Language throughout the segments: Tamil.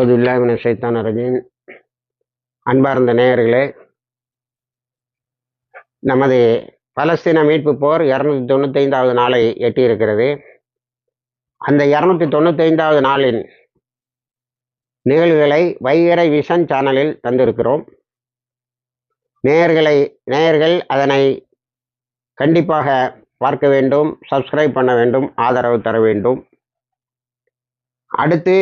அவுதுல்லாமின சைத்தான ரஜீம். அன்பார்ந்த நேயர்களே நமது பலஸ்தீன மீட்பு போர் இரநூத்தி தொண்ணூத்தைந்தாவது நாளை எட்டியிருக்கிறது. அந்த இரநூத்தி தொண்ணூத்தைந்தாவது நாளின் நிகழ்வுகளை வைகரை விஷன் சேனலில் தந்திருக்கிறோம். நேயர்களை நேயர்கள் அதனை கண்டிப்பாக பார்க்க வேண்டும் சப்ஸ்கிரைப் பண்ண வேண்டும் ஆதரவு தர வேண்டும். அடுத்து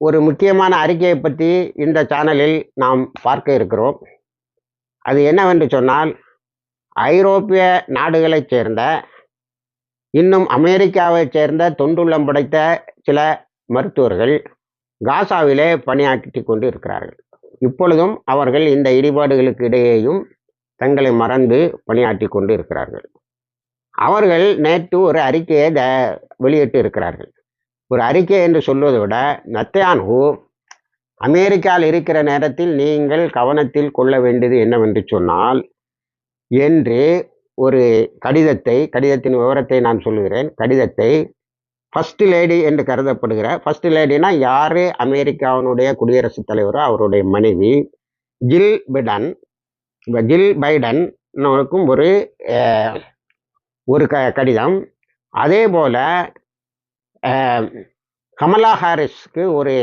ஒரு முக்கியமான அறிக்கையை பற்றி இந்த சேனலில் நாம் பார்க்க இருக்கிறோம். அது என்னவென்று சொன்னால் ஐரோப்பிய நாடுகளைச் சேர்ந்த இன்னும் அமெரிக்காவைச் சேர்ந்த தொண்டுள்ளம் படைத்த சில மருத்துவர்கள் காசாவிலே பணியாற்றி கொண்டு இருக்கிறார்கள் இப்பொழுதும் அவர்கள் இந்த இடிபாடுகளுக்கு இடையேயும் தங்களை மறந்து பணியாற்றி கொண்டு இருக்கிறார்கள் அவர்கள் நேற்று ஒரு அறிக்கையை த வெளியிட்டு இருக்கிறார்கள் ஒரு அறிக்கை என்று சொல்வதை விட நத்தையானு அமெரிக்காவில் இருக்கிற நேரத்தில் நீங்கள் கவனத்தில் கொள்ள வேண்டியது என்னவென்று சொன்னால் என்று ஒரு கடிதத்தை கடிதத்தின் விவரத்தை நான் சொல்லுகிறேன். கடிதத்தை ஃபர்ஸ்ட் லேடி என்று கருதப்படுகிற ஃபர்ஸ்ட் லேடினா யார்? அமெரிக்காவினுடைய குடியரசுத் தலைவரோ அவருடைய மனைவி ஜில் பிடன். இப்போ ஜில் பைடனுக்கும் ஒரு ஒரு க கடிதம். அதே போல் கமலா ஹாரிஸ்க்கு ஒரு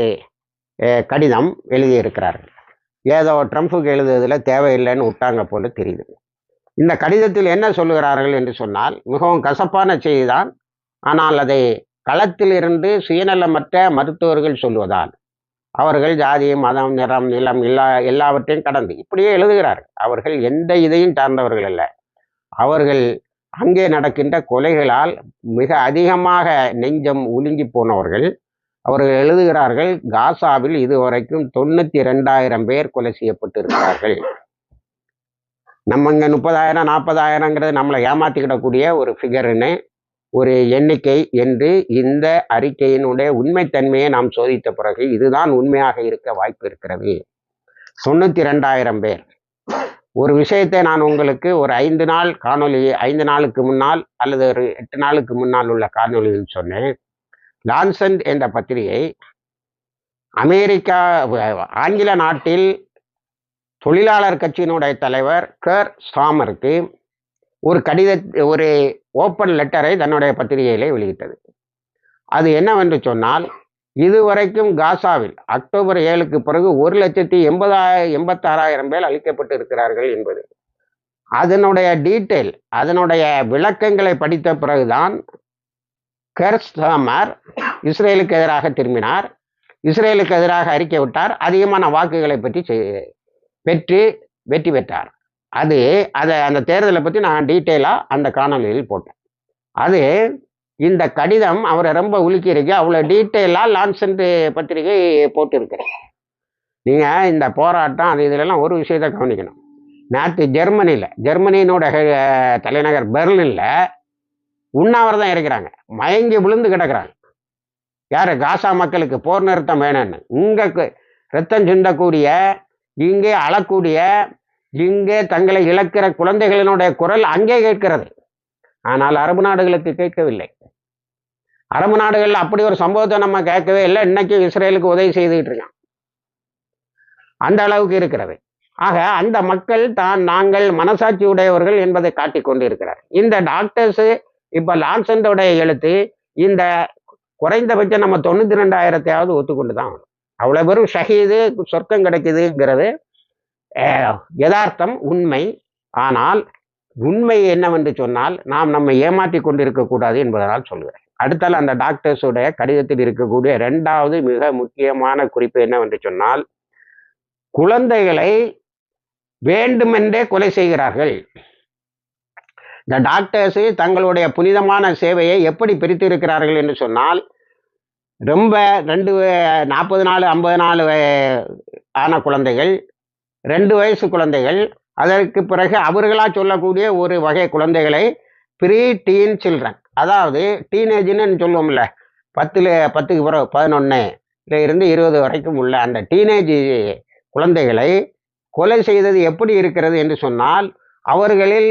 கடிதம் எழுதியிருக்கிறார்கள். ஏதோ ட்ரம்ப்புக்கு எழுதுவதில் தேவையில்லைன்னு விட்டாங்க போல தெரியுது. இந்த கடிதத்தில் என்ன சொல்லுகிறார்கள் என்று சொன்னால் மிகவும் கசப்பான செய்திதான் ஆனால் அதை களத்திலிருந்து சுயநலமற்ற மருத்துவர்கள் சொல்லுவதால் அவர்கள் ஜாதி மதம் நிறம் நிலம் எல்லா எல்லாவற்றையும் கடந்து இப்படியே எழுதுகிறார்கள். அவர்கள் எந்த இதையும் சார்ந்தவர்கள் அல்ல. அவர்கள் அங்கே நடக்கின்ற கொலைகளால் மிக அதிகமாக நெஞ்சம் உலுங்கி போனவர்கள் அவர்கள் எழுதுகிறார்கள் காசாவில் இதுவரைக்கும் தொண்ணூற்றி ரெண்டாயிரம் பேர் கொலை செய்யப்பட்டிருக்கிறார்கள். நம்ம இங்கே முப்பதாயிரம் நாற்பதாயிரங்கிறது நம்மளை ஏமாற்றிக்கிடக்கூடிய ஒரு ஃபிகர்னு ஒரு எண்ணிக்கை என்று இந்த அறிக்கையினுடைய உண்மைத்தன்மையை நாம் சோதித்த பிறகு இதுதான் உண்மையாக இருக்க வாய்ப்பு இருக்கிறது. தொண்ணூற்றி ரெண்டாயிரம் பேர். ஒரு விஷயத்தை நான் உங்களுக்கு ஒரு ஐந்து நாள் காணொளி ஐந்து நாளுக்கு முன்னால் அல்லது ஒரு எட்டு நாளுக்கு முன்னால் உள்ள காணொலியில் சொன்னேன். லான்சன் என்ற பத்திரிகை அமெரிக்கா ஆங்கில நாட்டில் தொழிலாளர் கட்சியினுடைய தலைவர் கர் ஸ்டாமருக்கு ஒரு கடித ஒரு ஓப்பன் லெட்டரை தன்னுடைய பத்திரிகையிலே வெளியிட்டது. அது என்னவென்று சொன்னால் இதுவரைக்கும் காசாவில் அக்டோபர் ஏழுக்கு பிறகு ஒரு லட்சத்தி எண்பதாயிரம் எண்பத்தாறாயிரம் பேர் அளிக்கப்பட்டு இருக்கிறார்கள் என்பது. அதனுடைய டீட்டெயில் அதனுடைய விளக்கங்களை படித்த பிறகுதான் கெர்ஸ்தாமர் இஸ்ரேலுக்கு எதிராக திரும்பினார். இஸ்ரேலுக்கு எதிராக அறிக்கை விட்டார். அதிகமான வாக்குகளை பற்றி செய்- பெற்று வெற்றி பெற்றார். அது அதை அந்த தேர்தலை பற்றி நான் டீட்டெயிலாக அந்த காணொலியில் போட்டேன். அது இந்த கடிதம் அவரை ரொம்ப உலுக்கியிருக்கு. அவ்வளோ டீட்டெயிலாக லான்சன்ட் பத்திரிகை போட்டிருக்கிறேன் நீங்கள் இந்த போராட்டம் அது இதிலெல்லாம் ஒரு விஷயத்தை கவனிக்கணும். நேற்று ஜெர்மனியில் ஜெர்மனியினுடைய தலைநகர் பெர்லினில் உண்ணாவிரதம் இருக்கிறாங்க. மயங்கி விழுந்து கிடக்கிறாங்க. யார்? காசா மக்களுக்கு போர் நிறுத்தம் வேணும்னு. இங்கே ரத்தம் சிந்தக்கூடிய இங்கே அழக்கூடிய இங்கே தங்களை இழக்கிற குழந்தைகளினுடைய குரல் அங்கே கேட்கிறது. ஆனால் அரபு நாடுகளுக்கு கேட்கவில்லை. அரபு நாடுகளில் அப்படி ஒரு சம்பவத்தை நம்ம கேட்கவே இல்லை. இன்னைக்கு இஸ்ரேலுக்கு உதவி செய்துகிட்டு இருக்கான். அந்த அளவுக்கு இருக்கிறது. ஆக அந்த மக்கள் தான் நாங்கள் மனசாட்சி உடையவர்கள் என்பதை காட்டிக் கொண்டிருக்கிறார். இந்த டாக்டர்ஸ் இப்போ லான்சண்டோடைய எழுத்து இந்த குறைந்தபட்சம் நம்ம தொண்ணூத்தி ரெண்டாயிரத்தையாவது ஒத்துக்கொண்டு தான் ஆகணும். அவ்வளோ பேரும் ஷஹீது சொர்க்கம் கிடைக்குதுங்கிறது யதார்த்தம் உண்மை. ஆனால் உண்மை என்னவென்று சொன்னால் நாம் நம்மை ஏமாற்றி கொண்டிருக்கக்கூடாது என்பதனால் சொல்கிறேன் அடுத்தால் அந்த டாக்டர்ஸுடைய கடிதத்தில் இருக்கக்கூடிய ரெண்டாவது மிக முக்கியமான குறிப்பு என்னவென்று சொன்னால் குழந்தைகளை வேண்டுமென்றே கொலை செய்கிறார்கள். இந்த டாக்டர்ஸ் தங்களுடைய புனிதமான சேவையை எப்படி பிரித்து இருக்கிறார்கள் என்று சொன்னால் ரொம்ப ரெண்டு நாற்பது நாள் ஐம்பது நாள் வ- ஆன குழந்தைகள் ரெண்டு வயசு குழந்தைகள் அதற்கு பிறகு அவர்களாக சொல்லக்கூடிய ஒரு வகை குழந்தைகளை ப்ரீ டீன் சில்ட்ரன் அதாவது டீனேஜ்னு சொல்லுவோம்ல. பத்தில் பத்துக்கு பிறகு பதினொன்று இருந்து இருபது வரைக்கும் உள்ள அந்த டீனேஜ் குழந்தைகளை கொலை செய்தது எப்படி இருக்கிறது என்று சொன்னால் அவர்களில்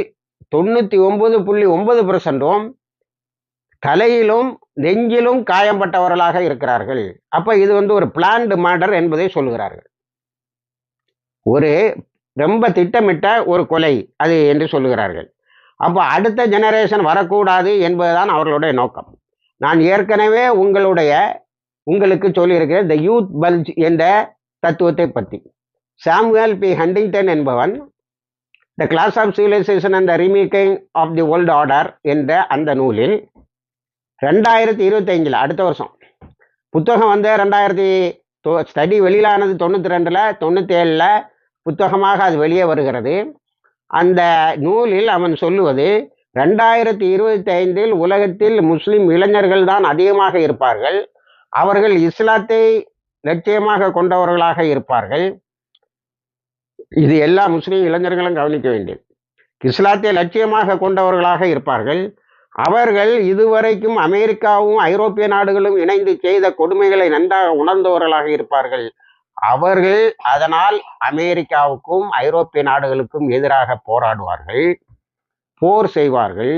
தொண்ணூற்றி ஒன்பது புள்ளி ஒன்பது பர்சன்டும் தலையிலும் நெஞ்சிலும் காயம்பட்டவர்களாக இருக்கிறார்கள். அப்போ இது வந்து ஒரு பிளான்டு மர்டர் என்பதை சொல்லுகிறார்கள். ஒரு ரொம்ப திட்டமிட்ட ஒரு கொலை அது என்று சொல்லுகிறார்கள். அப்போ அடுத்த ஜெனரேஷன் வரக்கூடாது என்பதுதான் அவர்களுடைய நோக்கம். நான் ஏற்கனவே உங்களுடைய உங்களுக்கு சொல்லியிருக்கிறேன் த யூத் பல்ஜ் என்ற தத்துவத்தை பற்றி சாம்வேல் பி. ஹண்டிங்டன் என்பவன் the clash of civilization and the remaking of the world order என்ற அந்த நூலில் ரெண்டாயிரத்தி இருபத்தஞ்சில் அடுத்த வருஷம் புத்தகம் வந்து ரெண்டாயிரத்தி ஸ்டடி வெளியிலானது தொண்ணூற்றி ரெண்டில் தொண்ணூற்றி ஏழில் புத்தகமாக அது வெளியே வருகிறது. அந்த நூலில் அவன் சொல்லுவது ரெண்டாயிரத்தி இருபத்தி ஐந்தில் உலகத்தில் முஸ்லிம் இளைஞர்கள் தான் அதிகமாக இருப்பார்கள். அவர்கள் இஸ்லாத்தை லட்சியமாக கொண்டவர்களாக இருப்பார்கள். இது எல்லா முஸ்லீம் இளைஞர்களும் கவனிக்க வேண்டியது இஸ்லாத்தை லட்சியமாக கொண்டவர்களாக இருப்பார்கள். அவர்கள் இதுவரைக்கும் அமெரிக்காவும் ஐரோப்பிய நாடுகளும் இணைந்து செய்த கொடுமைகளை நன்றாக உணர்ந்தவர்களாக இருப்பார்கள். அவர்கள் அதனால் அமெரிக்காவுக்கும் ஐரோப்பிய நாடுகளுக்கும் எதிராக போராடுவார்கள் போர் செய்வார்கள்.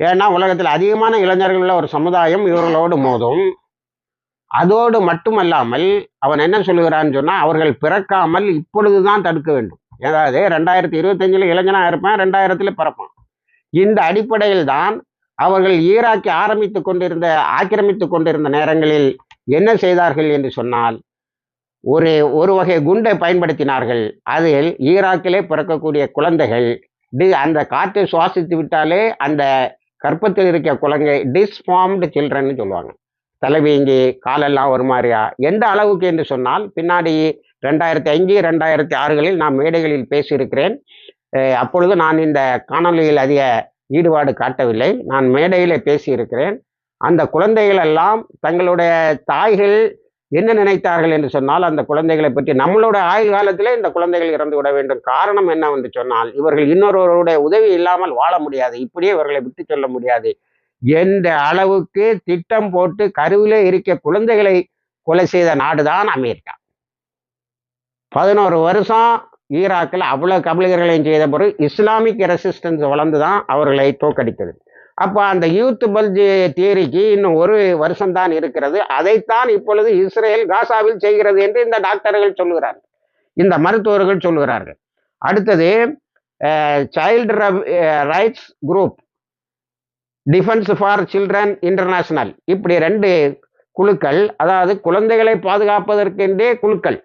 ஏன்னா உலகத்தில் அதிகமான இளைஞர்கள் உள்ள ஒரு சமுதாயம் இவர்களோடு மோதும். அதோடு மட்டுமல்லாமல் அவன் என்ன சொல்லுகிறான்னு சொன்னால் அவர்கள் பிறக்காமல் இப்பொழுதுதான் தடுக்க வேண்டும். ஏதாவது ரெண்டாயிரத்தி இருபத்தஞ்சில் இளைஞனாக இருப்பான் ரெண்டாயிரத்தில் பிறப்பான். இந்த அடிப்படையில் தான் அவர்கள் ஈராக்கை ஆரம்பித்து கொண்டிருந்த ஆக்கிரமித்து கொண்டிருந்த நேரங்களில் என்ன செய்தார்கள் என்று சொன்னால் ஒரு ஒரு வகை குண்டை பயன்படுத்தினார்கள். அதில் ஈராக்கிலே பிறக்கக்கூடிய குழந்தைகள் டி அந்த காற்றை சுவாசித்து விட்டாலே அந்த கற்பத்தில் இருக்க குழந்தை டிஸ்ஃபார்ம்டு சில்ட்ரன்னு சொல்லுவாங்க. தலைவீங்கி காலெல்லாம் ஒரு மாதிரியா? எந்த அளவுக்கு என்று சொன்னால் பின்னாடி ரெண்டாயிரத்தி அஞ்சு ரெண்டாயிரத்தி ஆறுகளில் நான் மேடைகளில் பேசியிருக்கிறேன். அப்பொழுது நான் இந்த காணொலியில் அதிக ஈடுபாடு காட்டவில்லை. நான் மேடையில் பேசியிருக்கிறேன். அந்த குழந்தைகள் எல்லாம் தங்களுடைய தாய்கள் என்ன நினைத்தார்கள் என்று சொன்னால் அந்த குழந்தைகளை பற்றி நம்மளோட ஆயுள் காலத்திலே இந்த குழந்தைகள் இறந்து விட வேண்டும். காரணம் என்னவென்று சொன்னால் இவர்கள் இன்னொருவருடைய உதவி இல்லாமல் வாழ முடியாது. இப்படியே இவர்களை விட்டு சொல்ல முடியாது. எந்த அளவுக்கு திட்டம் போட்டு கருவிலே இருக்க குழந்தைகளை கொலை செய்த நாடுதான் அமெரிக்கா. பதினோரு வருஷம் ஈராக்கில் அவ்வளோ கபலிகர்களையும் செய்த பிறகு இஸ்லாமிக் ரெசிஸ்டன்ஸ் வளர்ந்து தான் அவர்களை தோக்கடித்தது அப்போ அந்த யூத் பல்ஜ் தியரிக்கு இன்னும் ஒரு வருஷம்தான் இருக்கிறது. அதைத்தான் இப்பொழுது இஸ்ரேல் காசாவில் செய்கிறது என்று இந்த டாக்டர்கள் சொல்லுகிறார்கள். இந்த மருத்துவர்கள் சொல்லுகிறார்கள். அடுத்தது child rights group defence for children international இப்படி ரெண்டு குழுக்கள் அதாவது குழந்தைகளை பாதுகாப்பதற்கென்றே குழுக்கள்.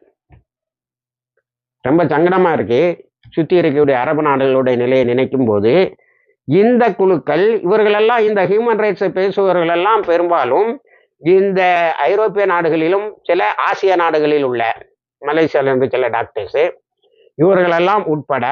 ரொம்ப சங்கடமாக இருக்கு. சுற்றி இருக்கக்கூடிய அரபு நாடுகளுடைய நிலையை நினைக்கும் போது இந்த குழுக்கள் இவர்களெல்லாம் இந்த ஹியூமன் ரைட்ஸை பேசுபவர்களெல்லாம் பெரும்பாலும் இந்த ஐரோப்பிய நாடுகளிலும் சில ஆசிய நாடுகளில் உள்ள மலேசியாவிலிருந்து சில டாக்டர்ஸு இவர்களெல்லாம் உட்பட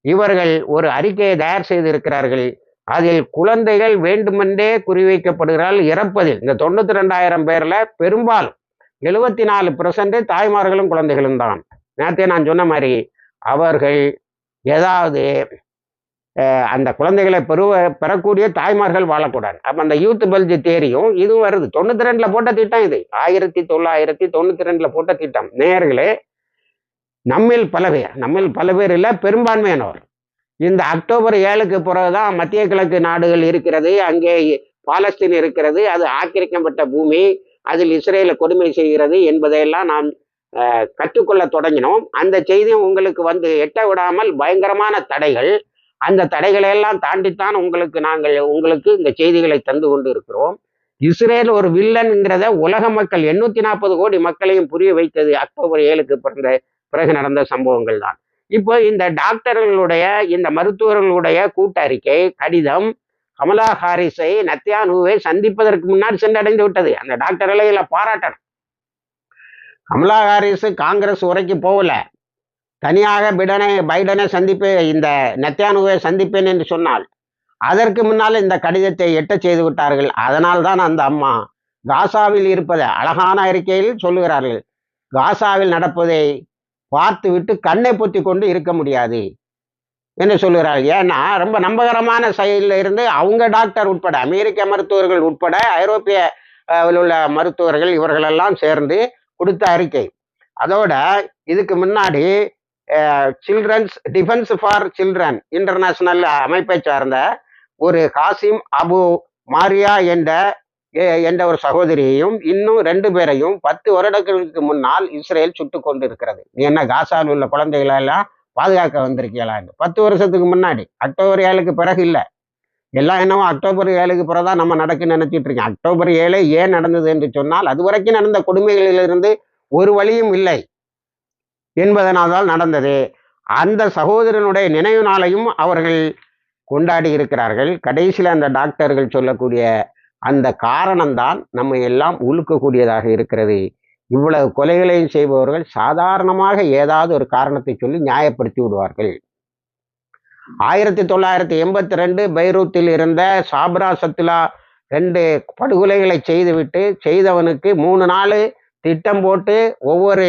இவர்கள் ஒரு அறிக்கையை தயார் செய்திருக்கிறார்கள். அதில் குழந்தைகள் வேண்டுமென்றே குறிவைக்கப்படுகிறார்கள் இறப்பதில். இந்த தொண்ணூற்றி ரெண்டாயிரம் பேரில் பெரும்பாலும் எழுபத்தி நாலு பெர்சன்ட் தாய்மார்களும் குழந்தைகளும் தான். நேற்றே நான் சொன்ன மாதிரி அவர்கள் ஏதாவது அந்த குழந்தைகளை பெறுவ பெறக்கூடிய தாய்மார்கள் வாழக்கூடாது. அப்போ அந்த யூத் பல்ஜ் தேரியும் இதுவும் வருது. தொண்ணூற்றி ரெண்டில் போட்ட திட்டம் இது. ஆயிரத்தி தொள்ளாயிரத்தி தொண்ணூற்றி ரெண்டில் போட்ட திட்டம். நேர்களே நம்மில் பல பேர் நம்மில் பல பேர் இல்லை பெரும்பான்மையானவர் இந்த அக்டோபர் ஏழுக்கு பிறகுதான் மத்திய கிழக்கு நாடுகள் இருக்கிறது அங்கே பாலஸ்தீன் இருக்கிறது அது ஆக்கிரமிக்கப்பட்ட பூமி அதில் இஸ்ரேலை கொடுமை செய்கிறது என்பதையெல்லாம் நாம் கற்றுக்கொள்ள தொடங்கினோம். அந்த செய்தியும் உங்களுக்கு வந்து எட்ட விடாமல் பயங்கரமான தடைகள். அந்த தடைகளை எல்லாம் தாண்டித்தான் உங்களுக்கு நாங்கள் உங்களுக்கு இந்த செய்திகளை தந்து கொண்டு இருக்கிறோம் இஸ்ரேல் ஒரு வில்லன்ங்கிறத உலக மக்கள் எண்ணூத்தி நாற்பது கோடி மக்களையும் புரிய வைத்தது அக்டோபர் ஏழுக்கு பிறந்த பிறகு நடந்த சம்பவங்கள் தான். இப்போ இந்த டாக்டர்களுடைய இந்த மருத்துவர்களுடைய கூட்டறிக்கை கடிதம் கமலா ஹாரிஸை நத்தியானுவை சந்திப்பதற்கு முன்னாடி சென்றடைந்து விட்டது. அந்த டாக்டர்களை இதில் பாராட்டணும். கமலா ஹாரிஸ் காங்கிரஸ் உரைக்கு போகல. தனியாக பிடனை பைடனை சந்திப்பு இந்த நெத்தியானுவை சந்திப்பேன் என்று சொன்னால் அதற்கு முன்னால் இந்த கடிதத்தை எட்ட செய்து விட்டார்கள். அதனால் தான் அந்த அம்மா காசாவில் இருப்பதை அழகான அறிக்கையில் சொல்லுகிறார்கள். காசாவில் நடப்பதை பார்த்துவிட்டு கண்ணை பொத்தி கொண்டு இருக்க முடியாது என்று சொல்லுகிறார்கள். ஏன்னா ரொம்ப நம்பகரமான செயலில் இருந்து அவங்க டாக்டர் உட்பட அமெரிக்க மருத்துவர்கள் உட்பட ஐரோப்பிய உள்ள மருத்துவர்கள் இவர்களெல்லாம் சேர்ந்து கொடுத்த அறிக்கை. அதோட இதுக்கு முன்னாடி children's defence for children international அமைப்பை சார்ந்த ஒரு காசிம் அபு மாரியா என்ற என்ற ஒரு சகோதரியையும் இன்னும் ரெண்டு பேரையும் பத்து வருடங்களுக்கு முன்னால் இஸ்ரேல் சுட்டு கொண்டு இருக்கிறது நீ என்ன காசாவில் உள்ள குழந்தைகளெல்லாம் பாதுகாக்க வந்திருக்கீங்களான்னு பத்து வருஷத்துக்கு முன்னாடி. அக்டோபர் ஏழுக்கு பிறகு இல்லை. எல்லாம் என்னவோ அக்டோபர் ஏழுக்கு பிறகு தான் நம்ம நடக்க நினைச்சிட்டு இருக்கேன். அக்டோபர் ஏழு ஏன் நடந்தது என்று சொன்னால் அது வரைக்கும் நடந்த கொடுமைகளிலிருந்து ஒரு வழியும் இல்லை. என்பதனால் நடந்தது. அந்த சகோதரனுடைய நினைவு நாளையும் அவர்கள் கொண்டாடி இருக்கிறார்கள். கடைசியில் அந்த டாக்டர்கள் சொல்லக்கூடிய அந்த காரணம்தான் நம்ம எல்லாம் உழுக்கக்கூடியதாக இருக்கிறது. இவ்வளவு கொலைகளையும் செய்பவர்கள் சாதாரணமாக ஏதாவது ஒரு காரணத்தை சொல்லி நியாயப்படுத்தி விடுவார்கள். ஆயிரத்தி தொள்ளாயிரத்தி எண்பத்தி ரெண்டு பைரூத்தில் இருந்த சாப்ரா சத்துலா ரெண்டு படுகொலைகளை செய்துவிட்டு செய்தவனுக்கு மூணு நாள் திட்டம் போட்டு ஒவ்வொரு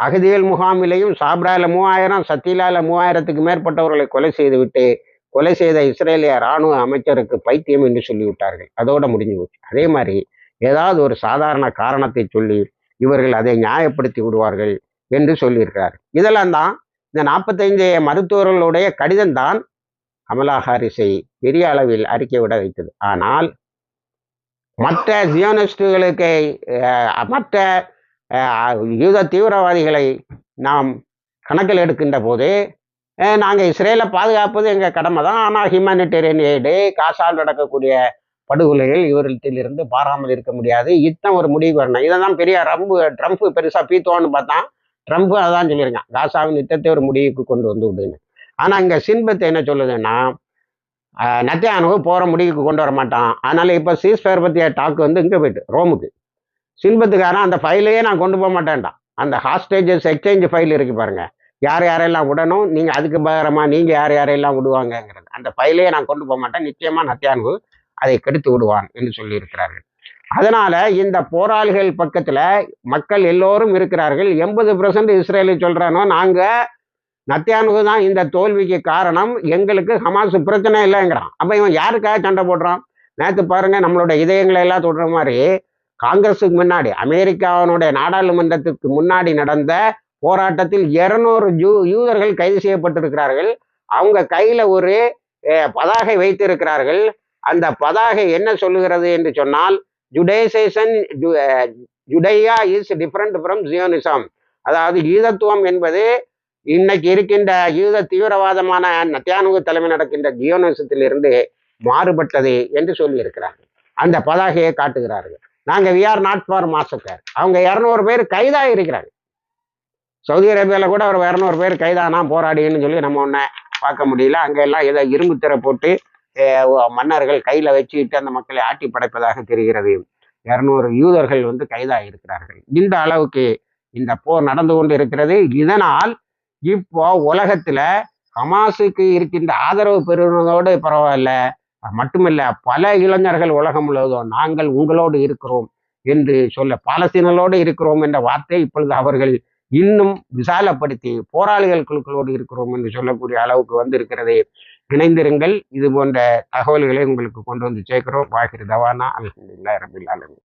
அகதிகள் முகாமிலையும் சாப்ரால மூவாயிரம் சத்திலால மூவாயிரத்துக்கு மேற்பட்டவர்களை கொலை செய்துவிட்டு கொலை செய்த இஸ்ரேலிய இராணுவ அமைச்சருக்கு பைத்தியம் என்று சொல்லிவிட்டார்கள். அதோட முடிஞ்சு போச்சு. அதே மாதிரி ஏதாவது ஒரு சாதாரண காரணத்தை சொல்லி இவர்கள் அதை நியாயப்படுத்தி விடுவார்கள் என்று சொல்லியிருக்கிறார். இதெல்லாம் தான் இந்த நாற்பத்தைந்து மருத்துவர்களுடைய கடிதம் தான் கமலா ஹாரிஸை பெரிய அளவில் அறிக்கை விட வைத்தது. ஆனால் மற்ற ஜியோனிஸ்டுகளுக்கு அஹ், மற்ற யூத தீவிரவாதிகளை நாம் கணக்கில் எடுக்கின்ற போது நாங்கள் இஸ்ரேலை பாதுகாப்பது எங்கள் கடமை தான். ஆனால் ஹியூமனிடேரியன் எய்டு காசால் நடக்கக்கூடிய படுகொலைகள் இவர்களிடத்திலிருந்து பாராமல் இருக்க முடியாது. இத்தனை ஒரு முடிவு வரணும். இதை தான் பெரிய ரம்பு ட்ரம்ப் பெருசாக பீத்தோன்னு பார்த்தா ட்ரம்ப் அதான் சொல்லியிருக்கான். காசாவின் யுத்தத்தை ஒரு முடிவுக்கு கொண்டு வந்து விடுன்னு. ஆனால் இங்கே சின்பத்தை என்ன சொல்லுதுன்னா நத்தியானு போகிற முடிவுக்கு கொண்டு வர மாட்டான். அதனால் இப்போ சீஸ்ஃபயர் பற்றிய டாக் வந்து இங்கே போயிட்டு ரோமுக்கு. சில்பத்துக்காரன் அந்த ஃபைலையே நான் கொண்டு போக மாட்டேன்டான் அந்த ஹாஸ்டேஜஸ் எக்ஸ்சேஞ்ச் ஃபைல் இருக்கு பாருங்க. யார் யாரெல்லாம் விடணும் நீங்கள் அதுக்கு பகரமாக நீங்கள் யார் யாரெல்லாம் விடுவாங்கங்கிறது. அந்த ஃபைலையே நான் கொண்டு போக மாட்டேன். நிச்சயமாக நத்தியானு அதை கெடுத்து விடுவான் என்று சொல்லியிருக்கிறார்கள். அதனால இந்த போராளிகள் பக்கத்தில் மக்கள் எல்லோரும் இருக்கிறார்கள். எண்பது பர்சன்ட் இஸ்ரேலை சொல்கிறானோ நாங்கள் நத்தியானுக்கு தான் இந்த தோல்விக்கு காரணம். எங்களுக்கு ஹமாஸ் பிரச்சனை இல்லைங்கிறான். அப்போ இவன் யாருக்காக சண்டை போடுறான்? நேற்று பாருங்க நம்மளோட இதயங்களை எல்லாம் தொடுற மாதிரி காங்கிரஸுக்கு முன்னாடி அமெரிக்காவினுடைய நாடாளுமன்றத்துக்கு முன்னாடி நடந்த போராட்டத்தில் இருநூறு ஜூ யூதர்கள் கைது செய்யப்பட்டிருக்கிறார்கள். அவங்க கையில ஒரு பதாகை வைத்திருக்கிறார்கள். அந்த பதாகை என்ன சொல்லுகிறது என்று சொன்னால் Judaization Judea is different from Zionism அதாவது யூதத்துவம் என்பது இன்னைக்கு இருக்கின்ற யூத தீவிரவாதமான நத்தியானுகு தலைமை நடக்கின்ற ஜியோனிசத்திலிருந்து மாறுபட்டது என்று சொல்லியிருக்கிறார்கள். அந்த பதாகையை காட்டுகிறார்கள். நாங்கள் we are not for massacre அவங்க இரநூறு பேர் கைதாக இருக்கிறாங்க. சவுதி அரேபியாவில் கூட ஒரு இரநூறு பேர் கைதானா போராடின்னு சொல்லி நம்ம ஒன்றை பார்க்க முடியல. அங்கே எல்லாம் ஏதோ இரும்பு திரை போட்டு மன்னர்கள் கையில் வச்சுக்கிட்டு அந்த மக்களை ஆட்டி படைப்பதாக தெரிகிறது. இரநூறு யூதர்கள் வந்து கைதாக இருக்கிறார்கள். இந்த அளவுக்கு இந்த போர் நடந்து கொண்டு இருக்கிறது இதனால் இப்போ உலகத்துல ஹமாஸுக்கு இருக்கின்ற ஆதரவு பெறுவதோடு பரவாயில்ல. மட்டுமில்ல பல இளைஞர்கள் உலகம் முழுவதும் நாங்கள் உங்களோடு இருக்கிறோம் என்று சொல்ல பாலஸ்தீனங்களோடு இருக்கிறோம் என்ற வார்த்தை இப்பொழுது அவர்கள் இன்னும் விசாலப்படுத்தி போராளிகள் குழுக்களோடு இருக்கிறோம் என்று சொல்லக்கூடிய அளவுக்கு வந்திருக்கிறது. இணைந்திருங்கள். இது போன்ற தகவல்களை உங்களுக்கு கொண்டு வந்து சேர்க்கிறோம். வாகிர் தவானா அல்ஹம்துலில்லாஹி ரபில் ஆலமீன்.